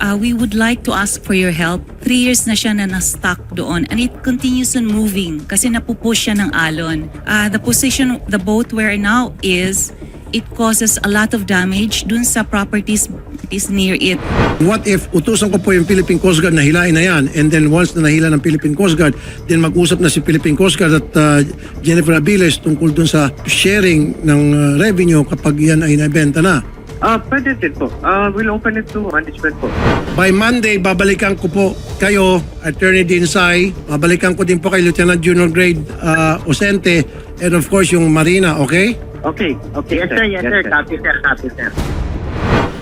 uh, we would like to ask for your help. Three years na siya na na-stuck doon and it continues on moving kasi napupush siya ng alon. Uh, the position the boat where now is, it causes a lot of damage dun sa properties is near it. What if utusan ko po yung Philippine Coast Guard na hilain na yan and then once na nahila ng Philippine Coast Guard, then mag-usap na si Philippine Coast Guard at uh, Jennifer Abiles tungkol dun sa sharing ng uh, revenue kapag yan ay nabenta na. Ah, pwede din po. Ah, we'll open it to management po. By Monday, babalikan ko po kayo, Attorney Dinsay. Babalikan ko din po kay Lieutenant Junior Grade uh, Osente and of course yung Marina, okay? Okay, okay. Yes, sir. Yes, sir. Copy, sir. Copy, sir.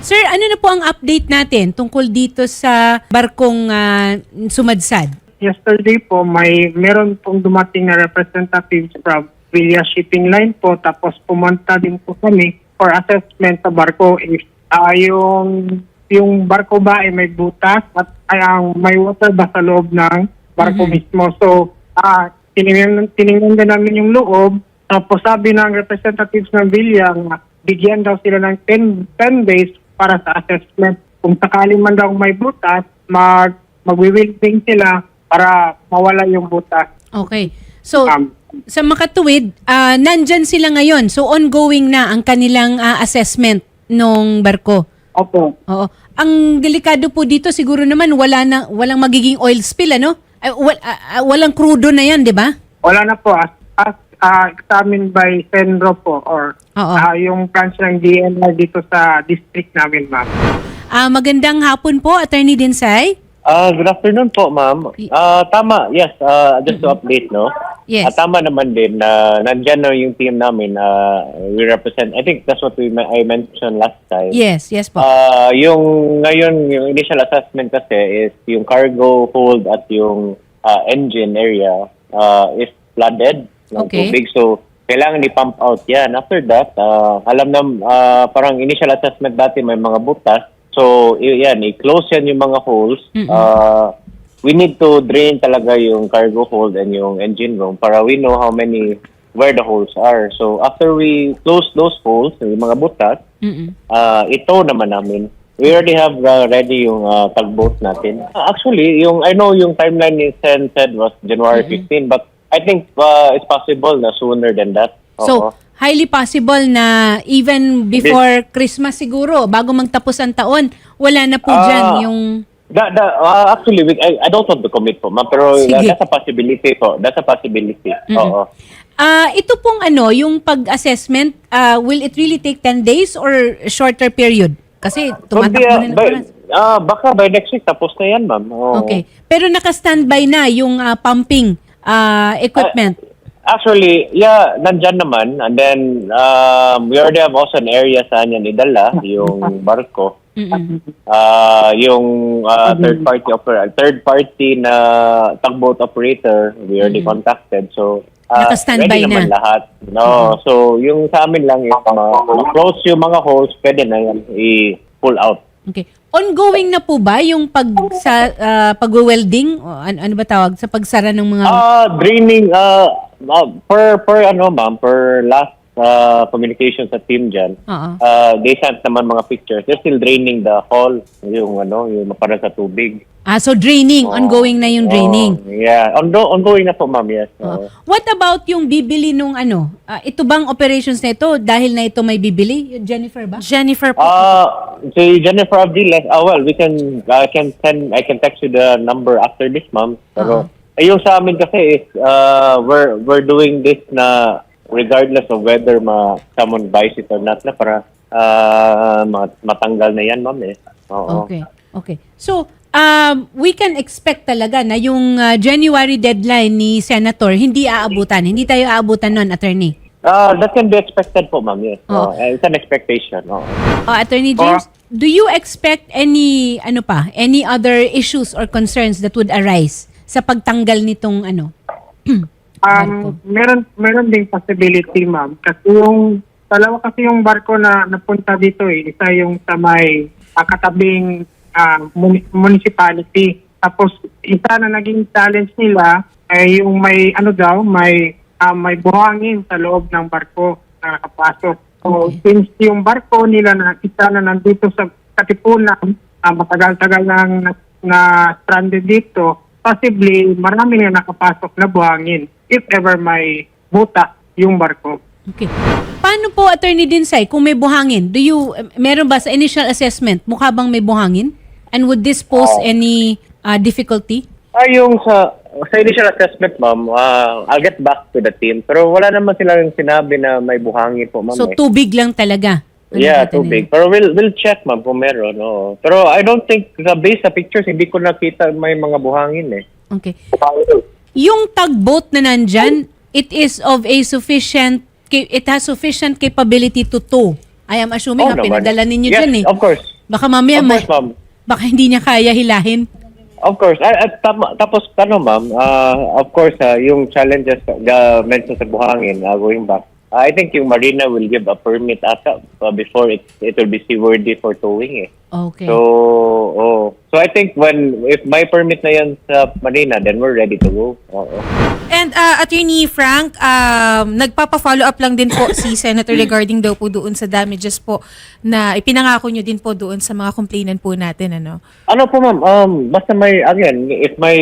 Sir, ano na po ang update natin tungkol dito sa barkong ah, sumadsad? yesterday po may meron pong dumating na representatives from Villa Shipping Line po tapos pumunta din po kami for assessment sa barko if ah, yung yung barko ba ay may butas at ay ang may water ba sa loob ng barko mismo so ah tiningnan tiningnan din namin yung loob tapos sabi ng representatives ng Villa bigyan daw sila ng 10 10 days para sa assessment kung sakali man daw may butas mag magwi-welding sila para mawala yung butas. Okay. So, Um, sa makatuwid, ah, nandyan sila ngayon. So, ongoing na ang kanilang ah, assessment nung barko. Opo. Oo. Ang delikado po dito siguro naman wala na walang magiging oil spill ano? Ay, wal- ah, ah, walang crudo na 'yan, 'di ba? Wala na po. As, as uh, examined by Senro po or Oo. ah, yung branch ng DNR dito sa district namin, ma'am. Ah, magandang hapon po, Attorney Dinsay. Ah, good afternoon po, ma'am. Ah, tama. Yes, ah, just to update, no. Yes. Ah, tama naman din na nandiyan na yung team namin. ah, we represent. I think that's what we ma- I mentioned last time. Yes, yes po. Ah, yung ngayon yung initial assessment kasi is yung cargo hold at yung ah, engine area ah, is flooded ng Okay. tubig. So kailangan i-pump out yan. After that, ah, alam na ah, parang initial assessment dati may mga butas. So yan, i-close yan yung mga holes. Ah, we need to drain talaga yung cargo hold and yung engine room para we know how many where the holes are. So after we close those holes, yung mga butas, Mm-mm. Ah, ito naman namin. We already have uh, ready yung uh, tugboat natin. Uh, actually, yung I know yung timeline ni Sen said was January 15, but I think uh, it's possible na sooner than that. So, Oo. highly possible na even before Christmas siguro, bago magtapos ang taon, wala na po Ah. dyan yung... Da, da, uh, actually, we, I, I don't want to commit po, ma, pero uh, Sige. that's a possibility po. That's a possibility. Oo. Ah, ito pong ano, yung pag-assessment, ah, will it really take 10 days or shorter period? Kasi Could tumatakbo uh, na ng by, oras. ah, baka by next week tapos na yan, ma'am. Oo. Okay. Pero naka-standby na yung ah, pumping ah, equipment. Actually, yeah, nandyan naman. And then, um, we already have also an area saan yan idala, yung barko. Mm-mm. Ah, yung ah, third party operator, third party na tugboat operator, we already contacted. So, Naka-standby ready naman na. lahat. No, so yung sa amin lang is uh, close yung mga holes, pwede na yan i-pull out. Okay. Ongoing na po ba yung pag sa ah, pag-welding o ano, ano ba tawag sa pagsara ng mga Ah, draining uh, per per ano ma'am, per last ah, communication sa team diyan. Oo. Uh, they sent naman mga pictures. They're still draining the hall, yung ano, yung para sa tubig. Ah, so draining, ongoing na yung draining. Oh, yeah, Ondo ongoing na po ma'am, yes. Oo. What about yung bibili nung ano? Ah, ito bang operations na ito dahil na ito may bibili? Yung Jennifer ba? Jennifer po. Uh, si Jennifer Abdiles, ah well, we can, I can send, I can text you the number after this, ma'am. Pero, eh, yung sa amin kasi is, uh, we're, we're doing this na regardless of whether ma, someone buys it or not na para uh, ma- matanggal na yan, ma'am eh. Oo. Okay. Okay. So, um, we can expect talaga na yung ah, January deadline ni Senator hindi aabutan. Hindi tayo aabutan nun, attorney. Ah, that can be expected po, ma'am, yes. Oo. Oo, eh, it's an expectation. Oo. Oh, attorney James, do you expect any ano pa, any other issues or concerns that would arise sa pagtanggal nitong ano? Um, meron meron ding possibility, ma'am. Kasi yung dalawa kasi yung barko na napunta dito eh, isa yung sa may ah, katabing muni- municipality. Tapos isa na naging challenge nila ay yung may ano daw, may ah, may buhangin sa loob ng barko na nakapasok. So since yung barko nila na isa na nandito sa Katipunan ah, matagal-tagal nang na, na stranded dito, possibly marami na nakapasok na buhangin if ever may buta yung barko. Okay. Paano po, Attorney Dinsay, kung may buhangin? Do you, eh, meron ba sa initial assessment, mukha bang may buhangin? And would this pose any uh, difficulty? Ah, yung sa sa initial assessment, ma'am, ah, I'll get back to the team. Pero wala naman silang sinabi na may buhangin po, ma'am. So, eh. tubig lang talaga. Ano Yeah, too big. Pero we'll we'll check ma'am kung meron. Oo. Pero I don't think sa base sa pictures hindi ko nakita may mga buhangin eh. Okay. Yung tugboat na nandyan, it is of a sufficient, it has sufficient capability to tow. I am assuming Oo na naman. pinadala ninyo yes, dyan eh. Of course. Baka mamaya, Of ma- course, ma'am. baka hindi niya kaya hilahin. Of course. At, at tama- tapos ano ma'am, ah, of course ah, yung challenges uh, mentioned sa buhangin uh, going back. I think yung marina will give a permit ata uh, before it it will be seaworthy for towing eh. Okay. So, oh. So I think when if may permit na yan sa marina, then we're ready to go. Oo. And uh, Attorney Frank, um, nagpapa-follow up lang din po si Senator regarding daw po doon sa damages po na ipinangako nyo din po doon sa mga complainant po natin. Ano? Ano po ma'am, um, basta may, again, if may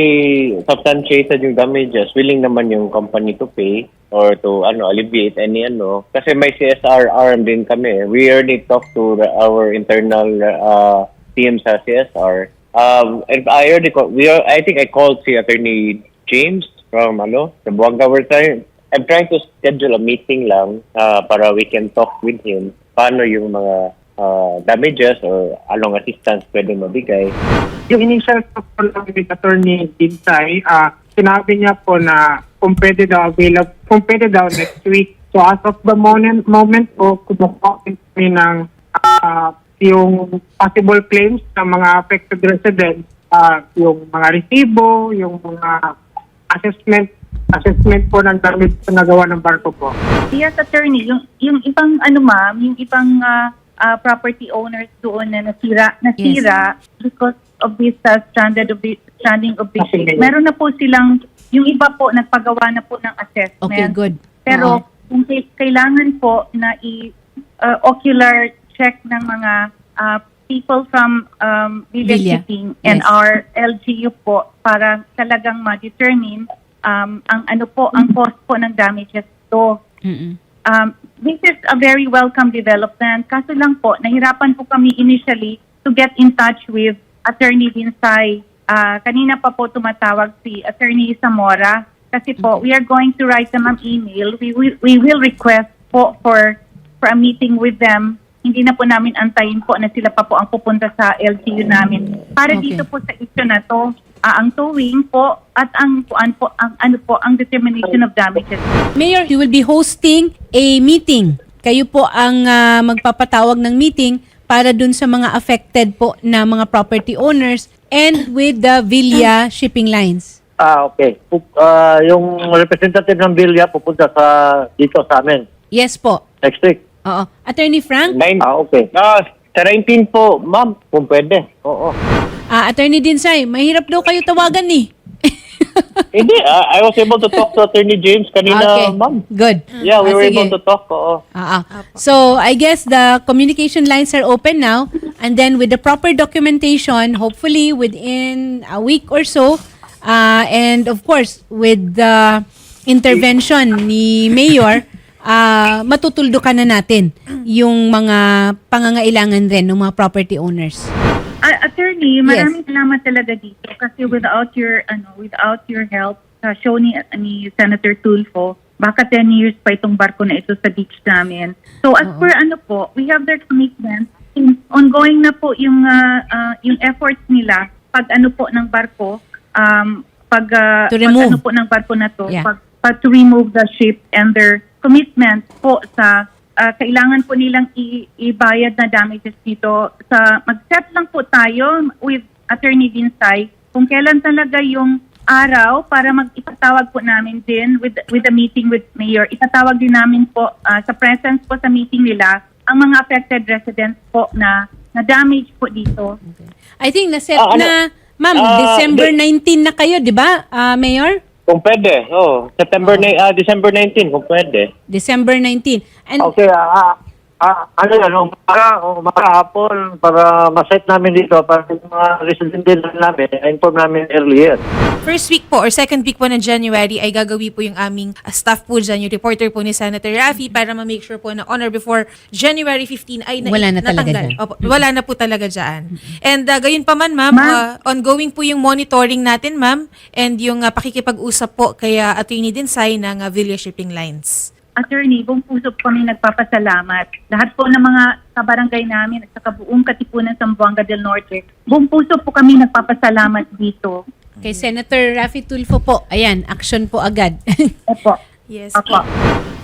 substantiated yung damages, willing naman yung company to pay or to ano alleviate any ano. Kasi may CSR arm din kami. We already talked to our internal uh, team sa CSR. Um, and I already call, we are, I think I called si Attorney James from ano, the Buanga. We're trying, I'm trying to schedule a meeting lang uh, para we can talk with him paano yung mga uh, damages or anong assistance pwede mabigay. Yung initial talk po lang with Attorney Dinsay, ah, sinabi niya po na kung pwede daw available, kung pwede daw next week. So as of the moment, moment po, kumuha kami ng ah, yung possible claims ng mga affected residents, ah, yung mga resibo, yung mga assessment assessment po ng damage na nagawa ng barko po. Yes, attorney, yung yung ibang ano ma'am, yung ibang ah, ah, property owners doon na nasira, nasira because of this uh, stranded of the stranding of the Okay. ship. Meron na po silang yung iba po nagpagawa na po ng assessment. Okay, good. Pero Oo. kung kay- kailangan po na i uh, ocular check ng mga uh, people from um, Villa, Shipping and yes. our LGU po para talagang ma-determine um, ang ano po ang cost po ng damages to. Mm-mm. Um, this is a very welcome development. Kaso lang po, nahirapan po kami initially to get in touch with Attorney Vinsay. Ah, kanina pa po tumatawag si Attorney Zamora kasi po we are going to write them an email. We will, we will request po for for a meeting with them. Hindi na po namin antayin po na sila pa po ang pupunta sa LCU namin. Para Okay. dito po sa issue na to, ah, ang towing po at ang kuan po ang ano po ang determination of damages. Mayor, you will be hosting a meeting. Kayo po ang ah, magpapatawag ng meeting para dun sa mga affected po na mga property owners and with the Villa Shipping Lines. Ah, okay. Pu- ah, yung representative ng Bilya pupunta sa dito sa amin Yes po. next week. Oo. Attorney Frank? Nine, Ah, okay. ah, sa 19 po, ma'am, kung pwede. Oo. Ah, Attorney Dinsay, mahirap daw kayo tawagan ni. Hindi, ah, I was able to talk to Attorney James kanina, okay. ma'am. Good. Yeah, we Ah, were sige. able to talk. Oo. Ah, ah. So, I guess the communication lines are open now. And then with the proper documentation, hopefully within a week or so, uh, and of course, with the intervention ni Mayor, uh, matutuldukan na natin yung mga pangangailangan rin ng mga property owners. Uh, attorney, maraming salamat talaga dito kasi without your ano, without your help sa show ni, ni Senator Tulfo, baka 10 years pa itong barko na ito sa beach namin. So as per ano po, we have their commitment. In- Ongoing na po yung ah, ah, yung efforts nila pag ano po ng barko, um, pag, To pag ano po ng barko na to, Yeah. pag, pag to remove the ship and their commitment po sa ah, kailangan po nilang i- ibayad na damages dito sa mag-set lang po tayo with Attorney Vinsay kung kailan talaga yung araw para mag-itatawag po namin din with with the meeting with Mayor. Itatawag din namin po ah, sa presence po sa meeting nila ang mga affected residents po na na damage po dito. I think na-set Ah, ano? na, ma'am, Ah, December di- 19 na kayo, di ba, ah, Mayor? Kung pwede, oh, September, ni- ah, December 19, kung pwede. December 19. And Okay, ah, ah, Ah, ano yan, umaga, umaga hapon para ma-set namin dito para yung mga residente namin, inform namin earlier. First week po or second week po ng January ay gagawi po yung aming uh, staff po dyan, yung reporter po ni Senator Raffy para ma-make sure po na on or before January 15 ay na- Wala na talaga natanggal. dyan. Opo, wala na po talaga dyan. And uh, gayon pa man, ma'am, Ma'am. uh, ongoing po yung monitoring natin, ma'am, and yung uh, pakikipag-usap po kay uh, Attorney Dinsay ng uh, Villa Shipping Lines. Attorney, buong puso po kami nagpapasalamat. Lahat po ng mga kabarangay namin at saka buong katipunan sa Buanga del Norte, buong puso po kami nagpapasalamat dito. Kay Senator Raffy Tulfo po, ayan, action po agad. Opo. Yes Opo. po.